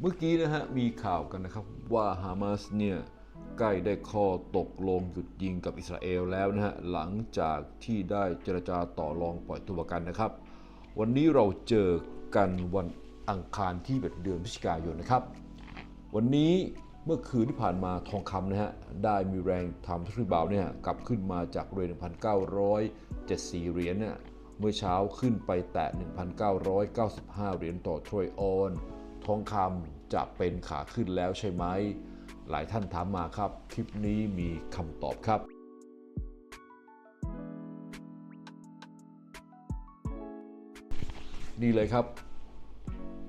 เมื่อกี้นะฮะมีข่าวกันนะครับว่าฮามาสเนี่ยใกล้ได้ข้อตกลงหยุดยิงกับอิสราเอลแล้วนะฮะหลังจากที่ได้เจรจาต่อรองปล่อยตัวกันนะครับ วันนี้เราเจอกันวันอังคารที่1เดือนพฤศจิกายนนะครับ วันนี้เมื่อคืนที่ผ่านมาทองคำนะฮะได้มีแรงทำทุกบาวเนี่ยกลับขึ้นมาจากเรียญ1,974เหรียญเนี่ยเมื่อเช้าขึ้นไปแตะ1,995 เหรียญต่อทรอยออน ทองคำจะเป็นขาขึ้นแล้วใช่ไหม หลายท่านถามมาครับ คลิปนี้มีคำตอบครับ นี่เลยครับ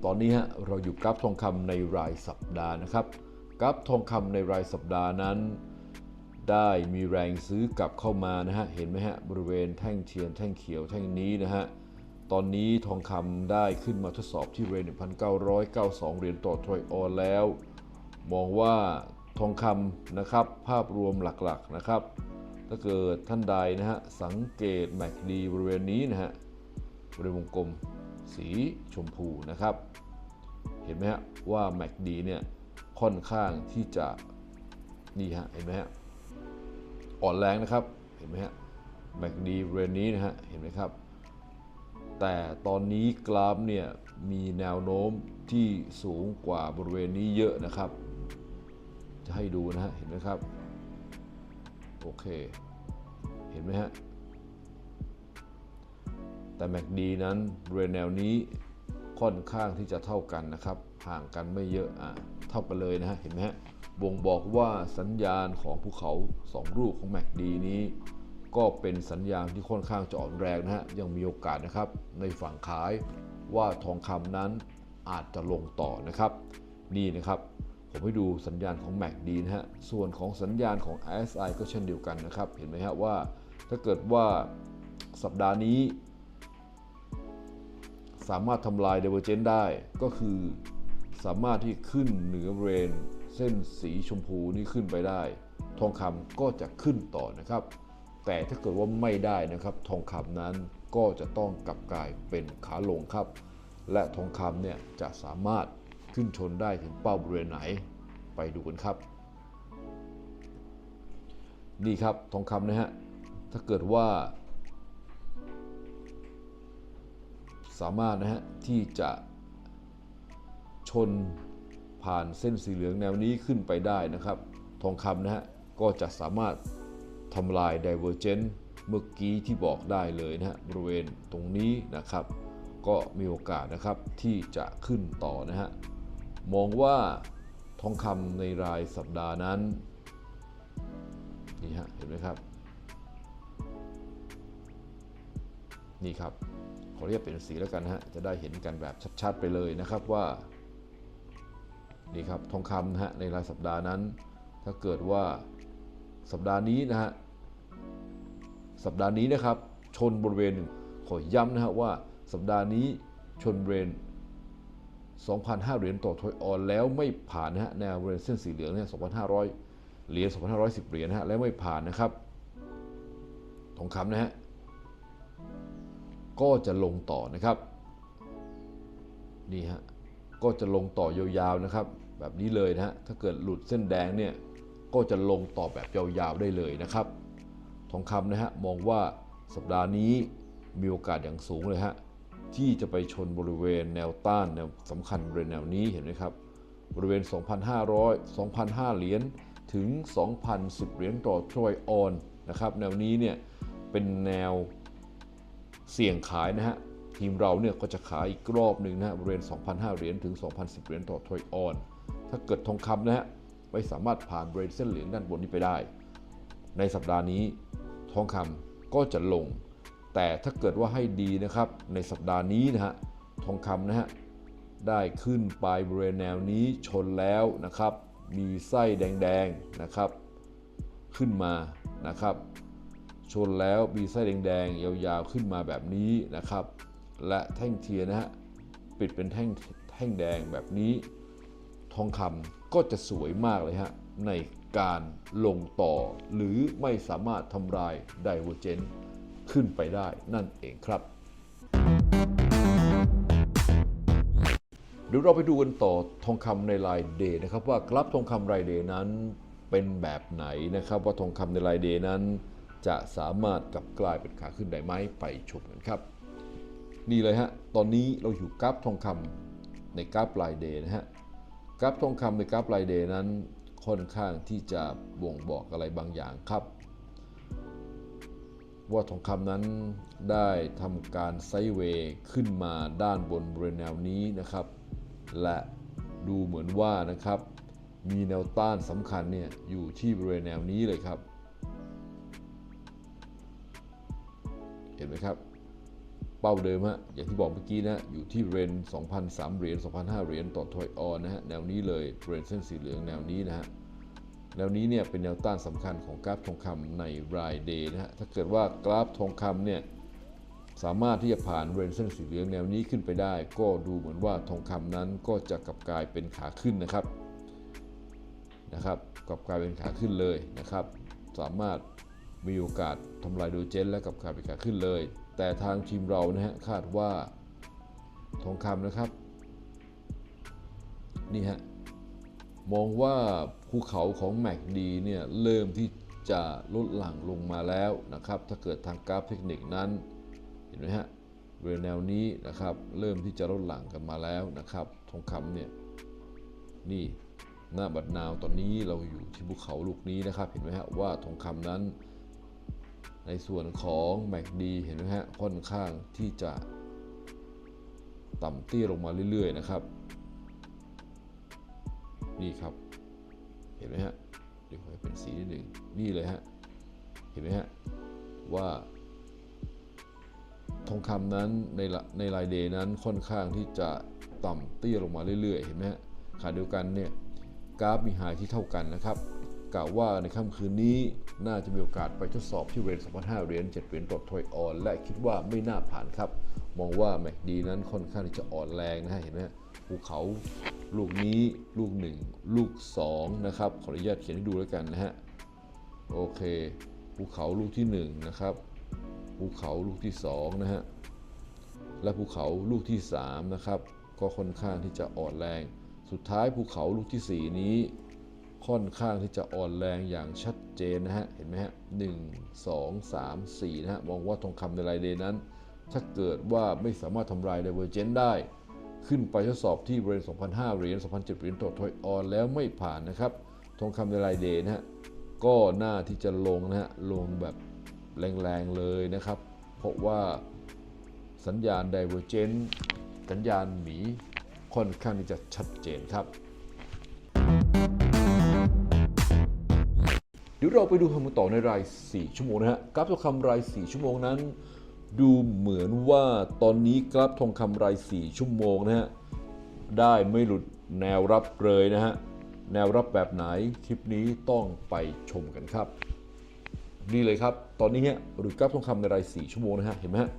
ตอนนี้ฮะเราอยู่กราฟทองคำในรายสัปดาห์นะครับ กราฟทองคำในรายสัปดาห์นั้น ได้มีแรงซื้อกลับเข้ามานะฮะ เห็นไหมฮะบริเวณแท่งเทียนแท่งเขียวแท่งนี้นะฮะ ตอนนี้ทองคำได้ขึ้นมาทดสอบที่เรน1,992 เหรียญต่อทรอยออนแล้ว มองว่าทองคำนะครับภาพรวมหลักๆนะครับ ถ้าเกิดท่านใดนะฮะสังเกตแมกดีบริเวณนี้นะฮะบริเวณวงกลมสีชมพูนะครับ เห็นไหมฮะว่า MACD เนี่ยค่อนข้างที่จะนี่ฮะเห็นไหมฮะอ่อนแรงนะครับเห็นไหมฮะ MACD บริเวณนี้นะฮะเห็นไหมครับ แต่ตอนนี้กราฟเนี่ยมีแนวโน้มที่สูงกว่าบริเวณนี้เยอะนะครับ จะให้ดูนะฮะเห็นไหมครับ โอเค เห็นไหมฮะ แต่ MACD นั้นบริเวณแนวนี้ค่อนข้างที่จะเท่ากันนะครับ ห่างกันไม่เยอะอะเท่ากันเลยนะฮะเห็นไหมฮะบ่งบอกว่าสัญญาณของภูเขา 2 ลูกของ MACD นี้ ก็เป็นสัญญาณที่ค่อนข้างจะอ่อนแรงนะฮะยังมีโอกาสนะครับ ในฝั่งขายว่าทองคำนั้นอาจจะลงต่อนะครับ นี่นะครับผมให้ดูสัญญาณของ MACD นะฮะ ส่วนของสัญญาณของ RSI ก็เช่นเดียวกันนะครับ เห็นไหมฮะว่าถ้าเกิดว่าสัปดาห์นี้ สามารถทำลาย Divergence ได้ ก็คือสามารถที่ขึ้นเหนือเรนเส้นสีชมพูนี้ขึ้นไปได้ ทองคำก็จะขึ้นต่อนะครับ แต่ถ้าเกิดว่าไม่ได้นะครับ ทองคำนั้นก็จะต้องกลับกลายเป็นขาลงครับ และทองคำเนี่ยจะสามารถขึ้นชนได้ถึงเป้าบริเวณไหนไปดูกันครับ นี่ครับทองคำนะฮะถ้าเกิดว่า สามารถนะฮะที่จะชนผ่านเส้นสีเหลืองแนวนี้ขึ้นไปได้นะครับ ทองคำนะฮะก็จะสามารถ ทำลาย Divergence เมื่อกี้ที่บอกได้เลยนะฮะบริเวณตรงนี้นะครับ ก็มีโอกาสนะครับที่จะขึ้นต่อนะฮะมองว่าทองคำในรายสัปดาห์นั้นนี่ฮะเห็นไหมครับ นี่ครับขอเรียกเป็นสีแล้วกันฮะจะได้เห็นกันแบบชัดๆไปเลยนะครับว่านี่ครับทองคำนะฮะในรายสัปดาห์นั้น ถ้าเกิดว่า สัปดาห์นี้นะฮะสัปดาห์นี้นะครับ ชนบริเวณหนึ่งขอย้ำนะฮะว่าสัปดาห์นี้ชนบริเวณ2,500 เหรียญต่อทอยออนแล้วไม่ผ่านนะฮะแนวบริเวณเส้นสีเหลืองเนี่ย2,500 เหรียญ2,510 เหรียญนะฮะแล้วไม่ผ่านนะครับทองคำนะฮะก็จะลงต่อนะครับนี่ฮะก็จะลงต่อยาวๆนะครับ แบบนี้เลยนะฮะถ้าเกิดหลุดเส้นแดงเนี่ย ก็จะลงต่อแบบยาวๆได้เลยนะครับ ทองคำนะฮะมองว่าสัปดาห์นี้มีโอกาสอย่างสูงเลยฮะที่จะไปชนบริเวณแนวต้านแนวสำคัญบริเวณแนวนี้เห็นไหมครับ บริเวณ 2,500 2,500 เหรียญถึง 2,010 เหรียญต่อทรอยออนนะครับแนวนี้เนี่ยเป็นแนวเสี่ยงขายนะฮะทีมเราเนี่ยก็จะขายอีกรอบหนึ่งนะฮะบริเวณ 2,500 เหรียญถึง 2,010 เหรียญต่อทรอยออน ถ้าเกิดทองคำนะฮะ ไม่สามารถผ่านบริเวณเส้นเหลืองด้านบนนี้ไปได้ ในสัปดาห์นี้ทองคำก็จะลง แต่ถ้าเกิดว่าให้ดีนะครับ ในสัปดาห์นี้นะฮะทองคำนะฮะได้ขึ้นไปบริเวณแนวนี้ชนแล้วนะครับ มีไส้แดงๆนะครับ ขึ้นมานะครับ ชนแล้วมีไส้แดงๆยาวๆขึ้นมาแบบนี้นะครับ และแท่งเทียนนะฮะปิดเป็นแท่งแท่งแดงแบบนี้ ทองคำ ก็จะสวยมากเลยฮะ ในการลงต่อหรือไม่สามารถทำลายไดเวอร์เจนขึ้นไปได้นั่นเองครับเดี๋ยวเราไปดูกันต่อทองคำในรายเดย์นะครับ ว่ากราฟทองคำรายเดย์นั้นเป็นแบบไหนนะครับ ว่าทองคำในรายเดย์นั้น จะสามารถกลับกลายเป็นขาขึ้นได้ไหมไปชมกันครับนี่เลยฮะ ตอนนี้เราอยู่กราฟทองคำในกราฟรายเดย์นะฮะ กราฟทองคำในกราฟรายเดย์นั้นค่อนข้างที่จะบ่งบอกอะไรบางอย่างครับ ว่าทองคำนั้นได้ทำการไซเวย์ขึ้นมาด้านบนบริเวณแนวนี้นะครับ และดูเหมือนว่านะครับมีแนวต้านสำคัญเนี่ยอยู่ที่บริเวณแนวนี้เลยครับ เห็นไหมครับ เป้าเดิมฮะอย่างที่บอกเมื่อกี้นะอยู่ที่บริเวณ2,003เหรียญ2,005เหรียญต่อทอยออนนะฮะแนวนี้เลยบริเส้นสีเหลืองแนวนี้นะฮะแนวนี้เนี่ยเป็นแนวต้านสำคัญของกราฟทองคำในรายเดย์นะฮะถ้าเกิดว่ากราฟทองคำเนี่ยสามารถที่จะผ่านบริเวณเส้นสีเหลืองแนวนี้ขึ้นไปได้ ก็ดูเหมือนว่าทองคำนั้นก็จะกลับกลายเป็นขาขึ้นนะครับนะครับกลับกลายเป็นขาขึ้นเลยนะครับ สามารถมีโอกาสทำลายโดยเจนและกลับกลายเป็นขาขึ้นเลย แต่ทางทีมเรานะฮะคาดว่าทองคำนะครับ นี่ฮะ มองว่าภูเขาของแมกดีเนี่ยเริ่มที่จะลดหลั่งลงมาแล้วนะครับ ถ้าเกิดทางกราฟเทคนิคนั้น เห็นไหมฮะบริแนวนี้นะครับ เริ่มที่จะลดหลั่งกันมาแล้วนะครับ ทองคำเนี่ย นี่หน้าบัดนาวตอนนี้เราอยู่ที่ภูเขาลูกนี้นะครับ เห็นไหมฮะว่าทองคำนั้น ในส่วนของแมกดีเห็นไหมฮะค่อนข้างที่จะต่ำเตี้ยลงมาเรื่อยๆนะครับ นี่ครับ เห็นไหมฮะเดี๋ยวขอให้เป็นสีนิดหนึ่งนี่เลยฮะเห็นไหมฮะว่า ทองคำนั้นในในรายเดย์นั้นค่อนข้างที่จะต่ำเตี้ยลงมาเรื่อยๆ เห็นไหมฮะขณะเดียวกันเนี่ยกราฟมีไฮที่เท่ากันนะครับ กล่าวว่าในค่ำคืนนี้น่าจะมีโอกาสไปทดสอบที่เรน2,500เหรียญ7เหรียญต่อทอยออน และคิดว่าไม่น่าผ่านครับ มองว่าแมกดีนั้นค่อนข้างที่จะอ่อนแรงนะฮะเห็นไหมภูเขาลูกนี้ลูก 1 ลูก 2 นะครับ ขออนุญาตเขียนให้ดูแล้วกันนะฮะ โอเค ภูเขาลูกที่ 1 นะครับ ภูเขาลูกที่ 2 นะฮะ และภูเขาลูกที่ 3 นะครับ ก็ค่อนข้างที่จะอ่อนแรง สุดท้ายภูเขาลูกที่ 4 นี้ ค่อนข้างที่จะอ่อนแรงอย่างชัดเจนนะฮะ เห็นไหมฮะหนึ่งสองสามสี่นะฮะมองว่าทองคำในรายเดย์นั้น ถ้าเกิดว่าไม่สามารถทำลายไดเวอร์เจนได้ ขึ้นไปทดสอบที่บริเวณ2,500เหรียญ2,007เหรียญต่อทอยออนแล้วไม่ผ่านนะครับ ทองคำในรายเดย์นะฮะ ก็น่าที่จะลงนะฮะ ลงแบบแรงๆเลยนะครับ เพราะว่าสัญญาณไดเวอร์เจนสัญญาณหมีค่อนข้างที่จะชัดเจนครับ ดี๋ยวเราไปดูคำต่อในราย 4 ชั่วโมงนะฮะกราฟทองคำราย 4 ชั่วโมงนั้น ดูเหมือนว่าตอนนี้กราฟทองคำราย 4 ชั่วโมงนะฮะได้ไม่หลุดแนวรับเลยนะฮะแนวรับแบบไหนคลิปนี้ต้องไปชมกันครับนี่เลยครับ ตอนนี้ฮะหลุดกราฟทองคำในราย 4 ชั่วโมงนะฮะเห็นไหมฮะ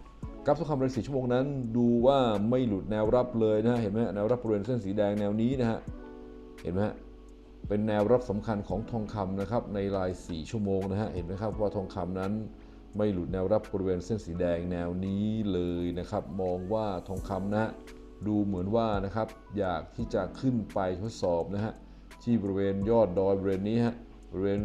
กราฟทองคำราย 4 ชั่วโมงนั้น ดูว่าไม่หลุดแนวรับเลยนะฮะเห็นไหมแนวรับบริเวณเส้นสีแดงแนวนี้นะฮะเห็นไหมฮะ เป็นแนวรับสำคัญของทองคำนะครับในราย 4 ชั่วโมงนะฮะเห็นไหมครับว่าทองคำนั้นไม่หลุดแนวรับบริเวณเส้นสีแดงแนวนี้เลยนะครับ มองว่าทองคำนะฮะดูเหมือนว่านะครับอยากที่จะขึ้นไปทดสอบนะฮะที่บริเวณยอดดอยบริเวณนี้ฮะบริเวณ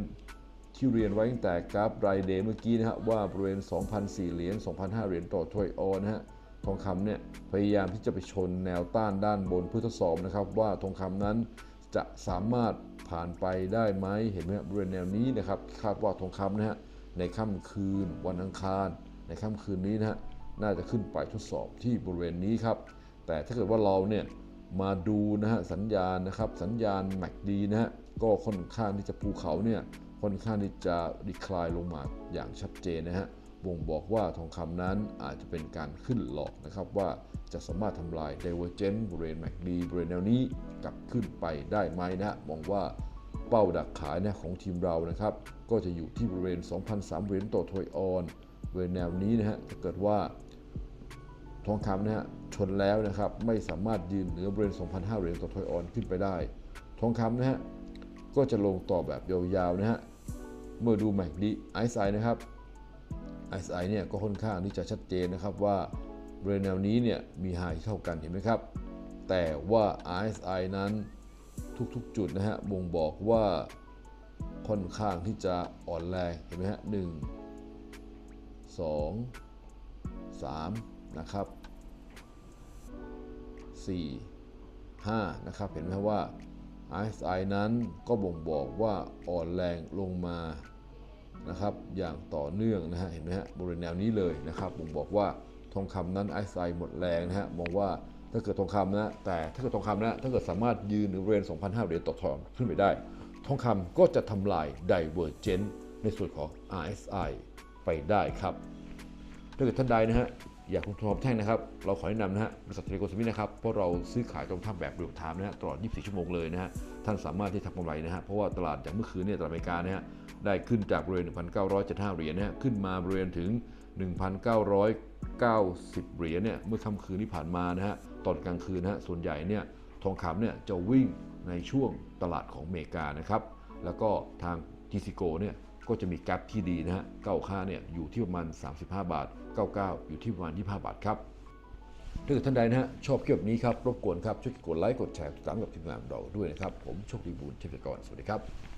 ที่เรียนไว้ตั้งแต่กราฟรายเดย์เมื่อกี้นะฮะว่าบริเวณ 2,004 เหรียญ2,005 เหรียญต่อถ้วยออนนะฮะทองคำเนี่ยพยายามที่จะไปชนแนวต้านด้านบนเพื่อทดสอบนะครับว่าทองคำนั้น จะสามารถผ่านไปได้ไหมเห็นไหมบริเวณแนวนี้นะครับคาดว่าทองคำนะฮะในค่ำคืนวันอังคาร ในค่ำคืนนี้นะฮะน่าจะขึ้นไปทดสอบที่บริเวณนี้ครับ แต่ถ้าเกิดว่าเราเนี่ยมาดูนะฮะสัญญาณนะครับสัญญาณแมกดีนะฮะก็ค่อนข้างที่จะภูเขาเนี่ยค่อนข้างที่จะดีคลายลงมาอย่างชัดเจนนะฮะ บ่งบอกว่าทองคำนั้นอาจจะเป็นการขึ้นหลอกนะครับว่าจะสามารถทำลาย Divergent บริเวณ MACD บริเวณแนวนี้กลับขึ้นไปได้ไหมนะมองว่าเป้าดักขายนะของทีมเรานะครับ ก็จะอยู่ที่บริเวณ 2,003เหรียญต่อทอยออนบริเวณแนวนี้นะฮะถ้าเกิดว่าทองคำนะฮะชนแล้วนะครับไม่สามารถยืนเหนือบริเวณ 2,500เหรียญต่อทอยออนขึ้นไปได้ ทองคำนะฮะก็จะลงต่อแบบยาวๆนะฮะเมื่อดูแมกดีไอซ์ไอนะครับ RSI เนี่ยก็ค่อนข้างที่จะชัดเจนนะครับว่าบริเวณแนวนี้เนี่ยมีไฮเท่ากันเห็นไหมครับ แต่ว่า RSI นั้นทุกๆ จุดนะฮะบ่งบอกว่าค่อนข้างที่จะอ่อนแรงเห็นไหมฮะหนึ่งสองสามนะครับ4 5นะครับเห็นไหมครับว่า RSI นั้นก็บ่งบอกว่าอ่อนแรงลงมา นะครับอย่างต่อเนื่องนะฮะเห็นไหมฮะบริเวณแนวนี้เลยนะครับบ่งบอกว่าทองคำนั้นไอซายหมดแรงนะฮะมองว่าถ้าเกิดทองคำนะแต่ถ้าเกิดทองคำนะถ้าเกิดสามารถยืนในบริเวณ2,500เหรียญต่อทองขึ้นไปได้ ทองคำก็จะทำลาย Divergence ในส่วนของ RSI ไปได้ครับถ้าเกิดท่านใดนะฮะ อยากลงทุนทองแท่งนะครับ เราขอแนะนำนะฮะบริษัทเทเลโกสมิธนะครับ เพราะเราซื้อขายตรงท่าแบบเรียลไทม์นะฮะตลอด 24 ชั่วโมงเลยนะฮะ ท่านสามารถที่จะทำกำไรนะฮะ เพราะว่าตลาดอย่างเมื่อคืนเนี่ยตลาดอเมริกานะฮะ ได้ขึ้นจากบริเวณ 1,975 เหรียญนะฮะ ขึ้นมาบริเวณถึง 1,990 เหรียญเนี่ย เมื่อค่ำคืนที่ผ่านมานะฮะ ตอนกลางคืนนะฮะ ส่วนใหญ่เนี่ย ทองคำเนี่ยจะวิ่งในช่วงตลาดของอเมริกานะครับ แล้วก็ทางทีซิโกเนี่ย ก็จะมีแกลบที่ดีนะฮะ95เนี่ยอยู่ที่ประมาณ 35 บาท 99 อยู่ที่ประมาณ 25 บาทครับถ้าเกิดท่านใดนะฮะชอบคลิปแบบนี้ครับรบกวนครับช่วยกดไลค์กดแชร์ติดตามกับทีมงานเราด้วยนะครับ ผมโชคดีบุญเทพกรสวัสดีครับ